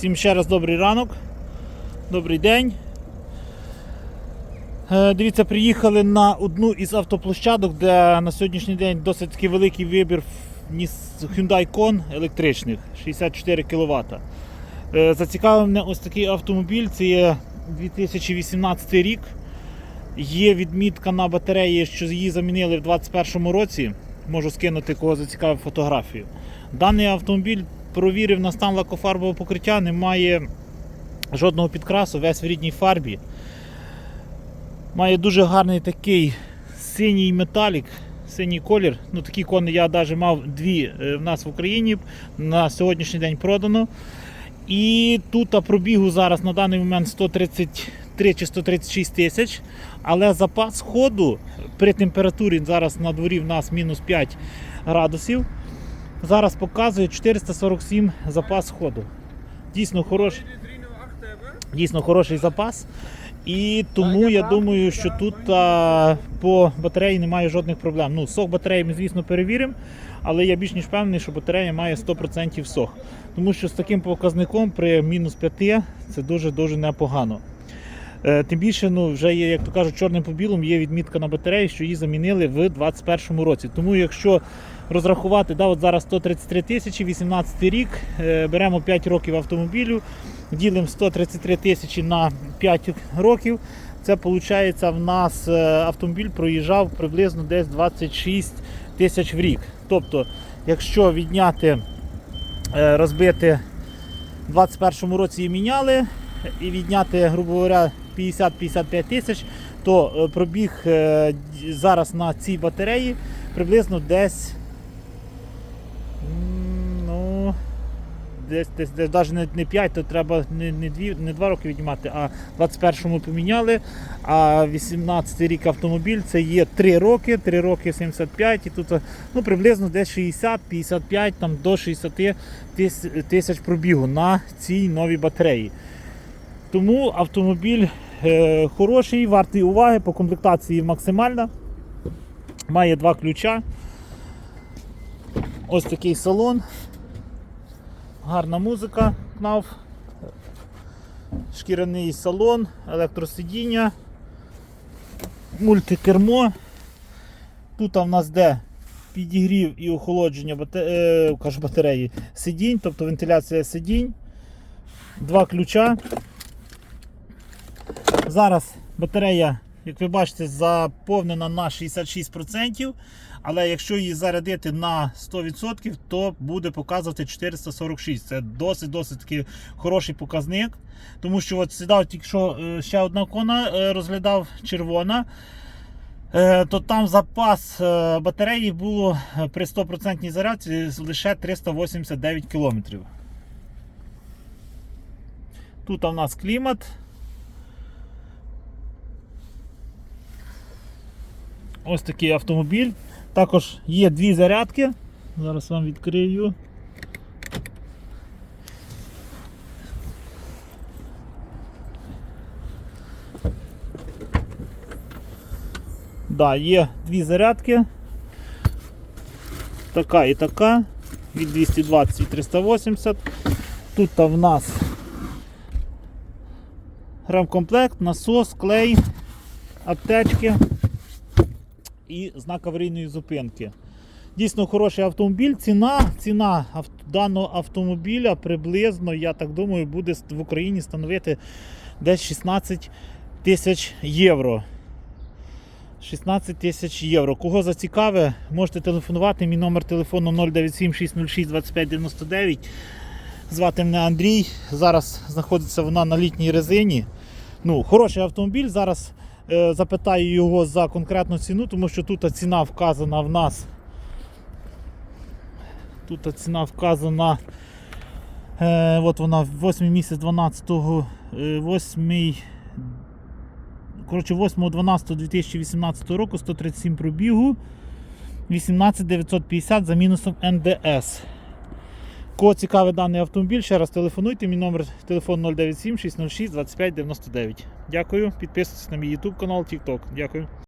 Всім ще раз добрий ранок, добрий день. Е, Дивіться, приїхали на одну із автоплощадок, де на сьогоднішній день досить таки великий вибір Hyundai Kona електричних 64 кВт. Зацікавив мене ось такий автомобіль, це є 2018 рік. Є відмітка на батареї, що її замінили в 2021 році. Можу скинути, кого зацікавив фотографію. Даний автомобіль провірив на стан лакофарбового покриття, немає жодного підкрасу, весь в рідній фарбі. Має дуже гарний такий синій металік, синій колір. Ну, такі кони я навіть мав дві е, в нас в Україні. На сьогоднішній день продано. І тут а, пробігу зараз на даний момент 133 чи 136 тисяч. Але запас ходу при температурі зараз на дворі в нас мінус 5 градусів. Зараз показує 447 запас ходу. Дійсно хороший, дійсно хороший запас. І тому я думаю, що тут а, по батареї немає жодних проблем. Ну, сох батареї ми, звісно, перевіримо, але я більш ніж впевнений, що батарея має 100% сох. Тому що з таким показником при мінус 5 це дуже-дуже непогано. Е, Тим більше, ну, вже є, як то кажуть, чорним по білому є відмітка на батареї, що її замінили в 2021 році. Тому якщо розрахувати, да, от зараз 133 тисячі, 18 рік, е, беремо 5 років автомобілю, ділимо 133 тисячі на 5 років. Це виходить, в нас е, автомобіль проїжджав приблизно десь 26 тисяч в рік. Тобто, якщо відняти, розбити в 2021 році її міняли і відняти, грубо говоря, 50-55 тисяч, то е, пробіг е, зараз на цій батареї приблизно десь. Ну, десь, десь, десь навіть не, не 5, то треба не, не, 2, не 2 роки віднімати, а 21-му поміняли. А 18 й рік автомобіль це є 3 роки, 3 роки 75, і тут е, ну, приблизно десь 60-55 там, до 60 тисяч пробігу на цій новій батареї. Тому автомобіль хороший, вартий уваги, по комплектації максимальна. Має два ключа. Ось такий салон. Гарна музика, КНАВ. Шкіряний салон, електросидіння, мультикермо. Тут в нас де підігрів і охолодження бате... е, кажу, батареї сидінь, тобто вентиляція сидінь. Два ключа. Зараз батарея, як ви бачите, заповнена на 66%, але якщо її зарядити на 100%, то буде показувати 446. Це досить-досить таки хороший показник. Тому що от сідав тільки що е, ще одна кона е, розглядав червона. Е, То там запас батареї було при 100% зарядці лише 389 км. Тут у нас клімат. Ось такий автомобіль. Також є дві зарядки. Зараз вам відкрию. Да, є дві зарядки. Така і така. Від 220 і 380. Тут в нас ремкомплект, насос, клей, аптечки і знак аварійної зупинки. Дійсно хороший автомобіль. Ціна ціна даного автомобіля приблизно, я так думаю, буде в Україні становити десь 16 тисяч євро. 16 тисяч євро. Кого зацікаве, можете телефонувати. Мій номер телефону 097 606 2599. Звати мене Андрій. Зараз знаходиться вона на літній резині. Ну, хороший автомобіль. Зараз запитаю його за конкретну ціну, тому що тут ціна вказана в нас. Тут ціна вказана. Е, от вона 8 місяць 12 е, 8 коротше 8.12.2018 року 137 пробігу 18950 за мінусом НДС. Кого цікавий даний автомобіль, ще раз телефонуйте. Мій номер телефон 097 606 2599. Дякую. Підписуйтесь на мій YouTube канал, TikTok. Дякую.